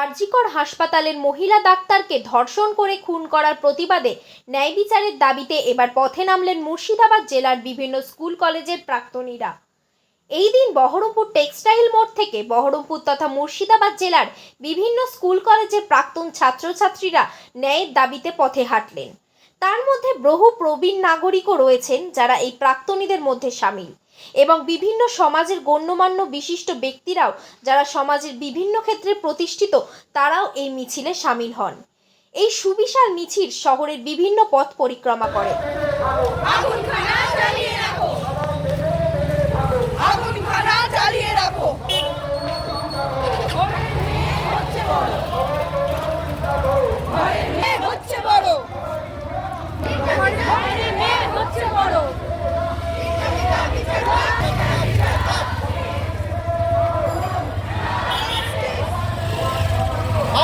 আরজিকর হাসপাতালের মহিলা ডাক্তারকে ধর্ষণ করে খুন করার প্রতিবাদে ন্যায় বিচারের দাবিতে এবার পথে নামলেন মুর্শিদাবাদ জেলার বিভিন্ন স্কুল কলেজের প্রাক্তনীরা। এই দিন বহরমপুর টেক্সটাইল মোড় থেকে বহরমপুর তথা মুর্শিদাবাদ জেলার বিভিন্ন স্কুল কলেজের প্রাক্তন ছাত্রছাত্রীরা ন্যায়ের দাবিতে পথে হাঁটলেন। তার মধ্যে বহু প্রবীণ নাগরিকও রয়েছেন যারা এই প্রাক্তনীদের মধ্যে সামিল। এবং বিভিন্ন সমাজের গণ্যমান্য বিশিষ্ট ব্যক্তিরাও, যারা সমাজের বিভিন্ন ক্ষেত্রে প্রতিষ্ঠিত, তারাও এই মিছিলে সামিল হন। এই সুবিশাল মিছিল শহরের বিভিন্ন পথ পরিক্রমা করে।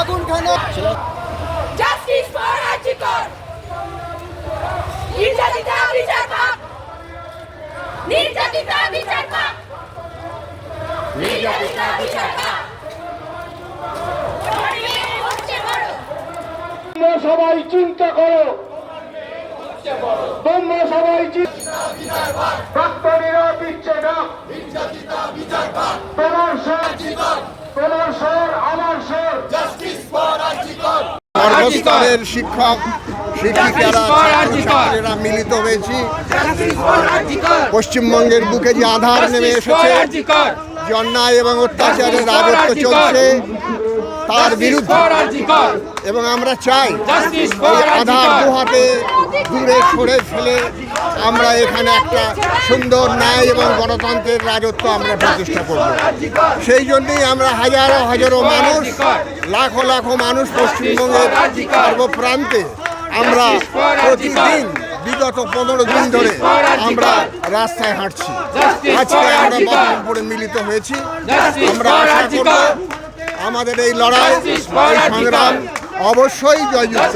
আগুন খানা জাস্টিস ফর আজিকর নির্যাতিতা বিচার পাক! নির্যাতিতা বিচার পাক! নির্যাতিতা বিচার পাক! ঘরের মেয়ে হচ্ছে বড় তোমরা সবাই চিন্তা করো। তোমরা সবাই ডাক্তারিরা দিচ্ছে না তোমার স্বর আমার স্বর। সর্বস্তরের শিক্ষক শিক্ষিকারা মিলিত হয়েছি। পশ্চিমবঙ্গের বুকে যে আধার নেমে এসেছে যে অন্যায় এবং অত্যাচারের রাজত্ব চলছে তার বিরুদ্ধে। এবং আমরা চাই আধার আধার দুহাতে দূরে সরে ফেলে আমরা এখানে একটা সুন্দর ন্যায় এবং গণতন্ত্রের রাজত্ব আমরা প্রতিষ্ঠা করব। সেই জন্যই আমরা হাজারো হাজারো মানুষ, লাখো লাখো মানুষ পশ্চিমবঙ্গের সর্বপ্রান্তে আমরা প্রতিদিন বিগত পনেরো দিন ধরে আমরা রাস্তায় হাঁটছি। আজকে আমরা বহরমপুরে মিলিত হয়েছি। আমরা আশা করব আমাদের এই লড়াই সংগ্রাম অবশ্যই জয়যুক্ত